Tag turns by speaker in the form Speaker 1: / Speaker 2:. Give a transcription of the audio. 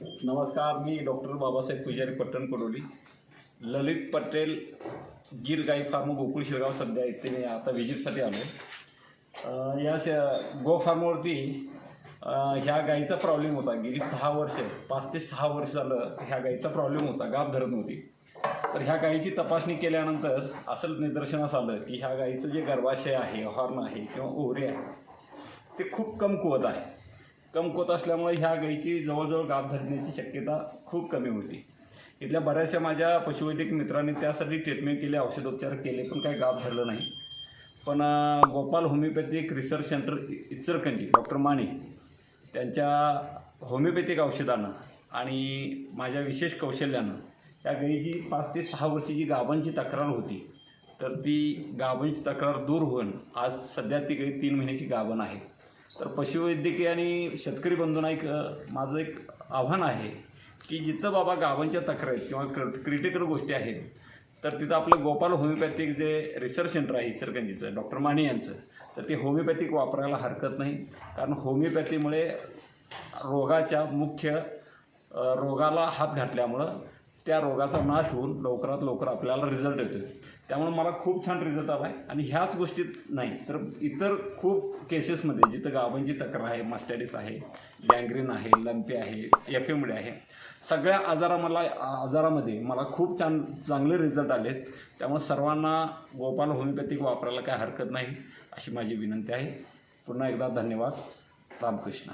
Speaker 1: नमस्कार मी डॉक्टर बाबासाहेब पुजारी पट्टण कडोली ललित पटेल गिर गाई फार्म गोकुळ शिरगाव सध्या इथे मी आता व्हिजिटसाठी आलो या श गो फार्मवरती ह्या गाईचा प्रॉब्लेम होता. गेली सहा वर्ष पाच ते सहा वर्ष झालं ह्या गाईचा प्रॉब्लेम होता गाभ धरत नव्हती. तर ह्या गाईची तपासणी केल्यानंतर असं निदर्शनास आलं की ह्या गाईचं जे गर्भाशय आहे हॉर्न आहे किंवा ओहरे आहे ते खूप कमकुवत आहे. कमकुवत असल्यामुळे ह्या गाईची जवळजवळ गाभ धरण्याची शक्यता खूप कमी होती. इथल्या बऱ्याचशा माझ्या पशुवैद्यक मित्रांनी त्यासाठी ट्रीटमेंट केले औषधोपचार केले पण काही गाभ धरलं नाही. पण Gopal homeopathic research centre Ichalkaranji doctor Mane त्यांच्या होमिओपॅथिक औषधानं आणि माझ्या विशेष कौशल्यानं या गाईची पाच ते सहा वर्षीची गाभांची तक्रार होती. तर ती गाभांची तक्रार दूर होऊन आज सध्या ती गाई तीन महिन्याची गाभण आहे. तर पशुवैद्यकीय आणि शेतकरी बंधूंना एक माझं एक आव्हान आहे की जिथं बाबा गावांच्या तक्रारी किंवा क्र क्रिटिकल गोष्टी आहेत तर तिथं आपलं गोपाल होमिओपॅथिक जे रिसर्च सेंटर आहे इचलकरंजीचं डॉक्टर माने यांचं तर ते होमिओपॅथिक वापरायला हरकत नाही. कारण होमिओपॅथीमुळे रोगाच्या मुख्य रोगाला हात घातल्यामुळं त्या रोगाचा नाश होऊन लवकरात लवकर आपल्याला रिझल्ट येतो त्यामुळे मला खूप छान रिझल्ट आला आहे आणि ह्याच गोष्टीत नाही तर इतर खूप केसेसमध्ये जिथं गावांची तक्रार आहे मास्टॅडिस आहे गँग्रीन आहे लंपी आहे एफ एमडी आहे सगळ्या आजारा मला आजारामध्ये मला खूप छान चांगले रिझल्ट आलेत. त्यामुळे सर्वांना गोपाल होमिओपॅथिक वापरायला काय हरकत नाही अशी माझी विनंती आहे. पुन्हा एकदा धन्यवाद. रामकृष्ण.